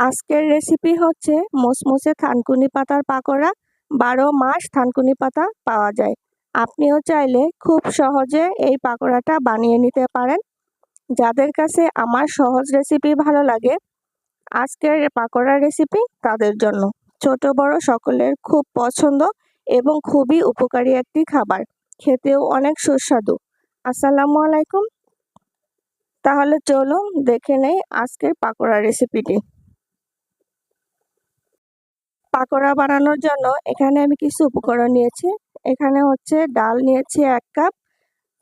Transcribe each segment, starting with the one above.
আজকের রেসিপি হচ্ছে মোসমোসে থানকুনি পাতার পাকোড়া। বারো মাস থানকুনি পাতা পাওয়া যায়। আপনিও চাইলে খুব সহজে এই পাকোড়াটা বানিয়ে নিতে পারেন। যাদের কাছে আমার সহজ রেসিপি ভালো লাগে, আজকের পাকোড়া রেসিপি তাদের জন্য। ছোট, বড় সকলের খুব পছন্দ এবং খুবই উপকারী একটি খাবার। খেতেও অনেক সুস্বাদু। আসসালামু আলাইকুম। তাহলে চলুন দেখে নেই আজকের পাকোড়া রেসিপিটি পাকোড়া বানানোর জন্য এখানে আমি কিছু উপকরণ নিয়েছি। এখানে হচ্ছে ডাল নিয়েছি এক কাপ।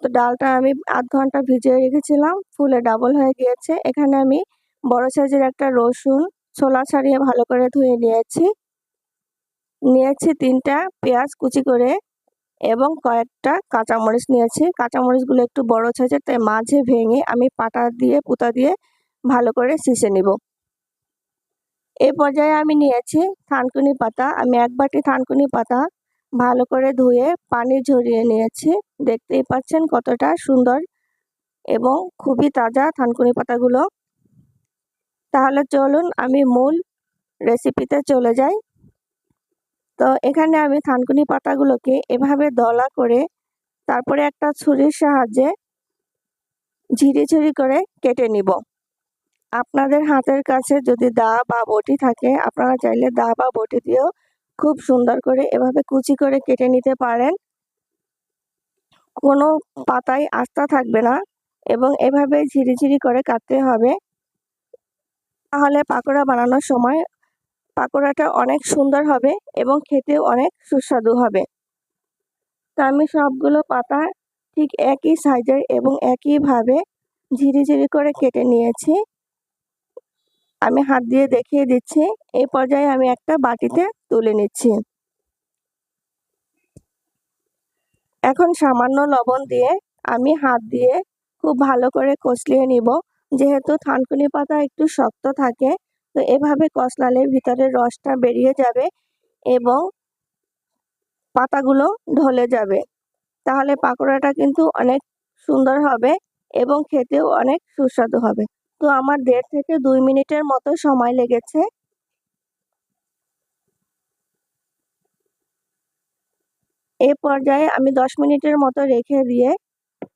তো ডালটা আমি আধ ঘণ্টা ভিজিয়ে রেখেছিলাম, ফুলে ডাবল হয়ে গিয়েছে। এখানে আমি বড় সাইজের একটা রসুন, ছোলা ছাড়িয়ে ভালো করে ধুয়ে নিয়েছি। নিয়েছি তিনটা পেঁয়াজ কুচি করে এবং কয়েকটা কাঁচামরিচ নিয়েছি। কাঁচামরিচগুলো একটু বড় সাইজের, তাই মাঝে ভেঙে আমি পাটা দিয়ে, পুতা দিয়ে ভালো করে শিষে নিব। এই পর্যায়ে আমি নিয়েছি থানকুনি পাতা। আমি এক বাটি থানকুনি পাতা ভালো করে ধুয়ে পানি ঝরিয়ে নিয়েছি। দেখতেই পাচ্ছেন কতটা সুন্দর এবং খুবই তাজা থানকুনি পাতাগুলো। তাহলে চলুন আমি মূল রেসিপিতে চলে যাই। তো এখানে আমি থানকুনি পাতাগুলোকে এভাবে দলা করে তারপরে একটা ছুরির সাহায্যে ঝিরি ঝিরি করে কেটে নিব। আপনাদের হাতের কাছে যদি দা বা বটি থাকে, আপনারা চাইলে দা বা বটি দিয়েও খুব সুন্দর করে এভাবে কুচি করে কেটে নিতে পারেন। কোনো পাতায় আস্থা থাকবে না এবং এভাবে ঝিরিঝিরি করে কাটতে হবে। তাহলে পাকোড়া বানানোর সময় পাকোড়াটা অনেক সুন্দর হবে এবং খেতেও অনেক সুস্বাদু হবে। তা আমি সবগুলো পাতা ঠিক একই সাইজের এবং একইভাবে ঝিরিঝিরি করে কেটে নিয়েছি। আমি হাত দিয়ে দেখিয়ে দিচ্ছি। এই পর্যায়ে আমি একটা বাটিতে তুলে নিচ্ছি। এখন সামান্য লবণ দিয়ে আমি হাত দিয়ে খুব ভালো করে কষলিয়ে নিব। যেহেতু থানকুনি পাতা একটু শক্ত থাকে, তো এভাবে কষলালে ভিতরের রসটা বেরিয়ে যাবে এবং পাতাগুলো ঢলে যাবে। তাহলে পাকোড়াটা কিন্তু অনেক সুন্দর হবে এবং খেতেও অনেক সুস্বাদু হবে। তো আমার দেড় থেকে দুই মিনিটের মতো সময় লেগেছে। এ পর্যায়ে আমি দশ মিনিটের মতো রেখে দিয়ে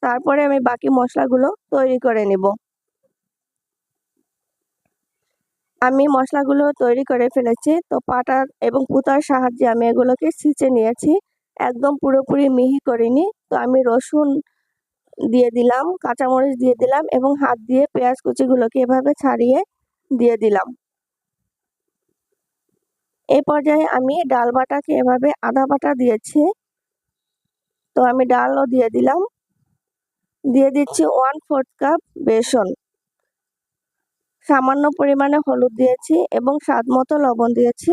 তারপরে আমি বাকি মশলাগুলো তৈরি করে নেব। আমি মশলাগুলো তৈরি করে ফেলেছি, তো পাটা এবং পুতার সাহায্যে আমি এগুলোকে ছিঁচে নিয়েছি। একদম পুরোপুরি মিহি করিনি, তো আমি রসুন দিয়ে দিলাম, কাঁচামরিচ দিয়ে দিলাম এবং হাত দিয়ে পেঁয়াজ কুচিগুলোকে এভাবে ছাড়িয়ে দিয়ে দিলাম। এই পর্যায়ে আমি ডাল বাটাকে এভাবে আদা বাটা দিয়েছি। তো আমি ডালও দিয়ে দিলাম। দিয়ে দিচ্ছি ওয়ান ফোর্থ কাপ বেসন। সামান্য পরিমাণে হলুদ দিয়েছি এবং স্বাদ মতো লবণ দিয়েছি।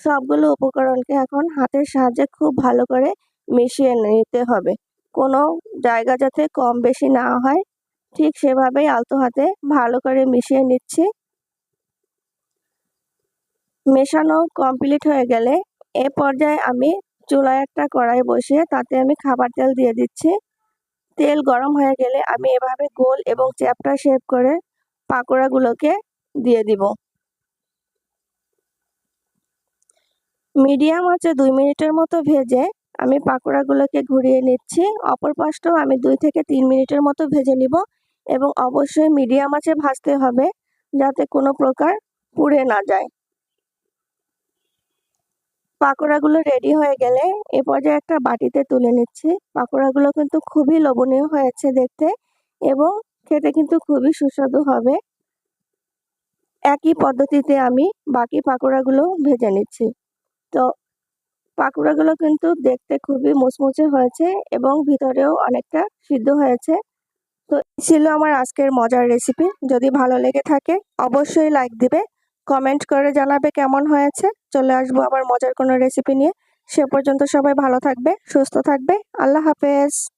সবগুলো উপকরণকে এখন হাতের সাহায্যে খুব ভালো করে মিশিয়ে নিতে হবে। কোনো জায়গা যাতে কম বেশি না হয়, ঠিক সেভাবেই আলতো হাতে ভালো করে মিশিয়ে নিচ্ছি। মেশানো কমপ্লিট হয়ে গেলে এ পর্যায়ে আমি চুলায় একটা কড়াই বসিয়ে তাতে আমি খাবার তেল দিয়ে দিচ্ছি। তেল গরম হয়ে গেলে আমি এভাবে গোল এবং চ্যাপটা শেপ করে পাকোড়াগুলোকে দিয়ে দিব। মিডিয়াম আছে দুই মিনিটের মতো ভেজে আমি পাকোড়াগুলোকে ঘুরিয়ে নিচ্ছি। অপর পাশটাও আমি দুই থেকে তিন মিনিটের মতো ভেজে নিব এবং অবশ্যই মিডিয়াম আছে ভাজতে হবে যাতে কোনো প্রকার পুড়ে না যায়। পাকোড়াগুলো রেডি হয়ে গেলে এ পর্যায়ে একটা বাটিতে তুলে নিচ্ছি। পাকোড়াগুলো কিন্তু খুবই লোভনীয় হয়েছে দেখতে এবং খেতে কিন্তু খুবই সুস্বাদু হবে। একই পদ্ধতিতে আমি বাকি পাকোড়াগুলো ভেজে নিচ্ছি। তো পাকোড়াগুলো কিন্তু দেখতে খুবই মুচমুচে হয়েছে এবং ভিতরেও অনেকটা সিদ্ধ হয়েছে। তো ছিল আমার আজকের মজার রেসিপি যদি ভালো লেগে থাকে, অবশ্যই লাইক দিবে। কমেন্ট করে জানাবে কেমন হয়েছে। চলে আসব আবার মজার কোনো রেসিপি নিয়ে। সে পর্যন্ত সবাই ভালো থাকবে, সুস্থ থাকবে। আল্লাহ হাফেজ।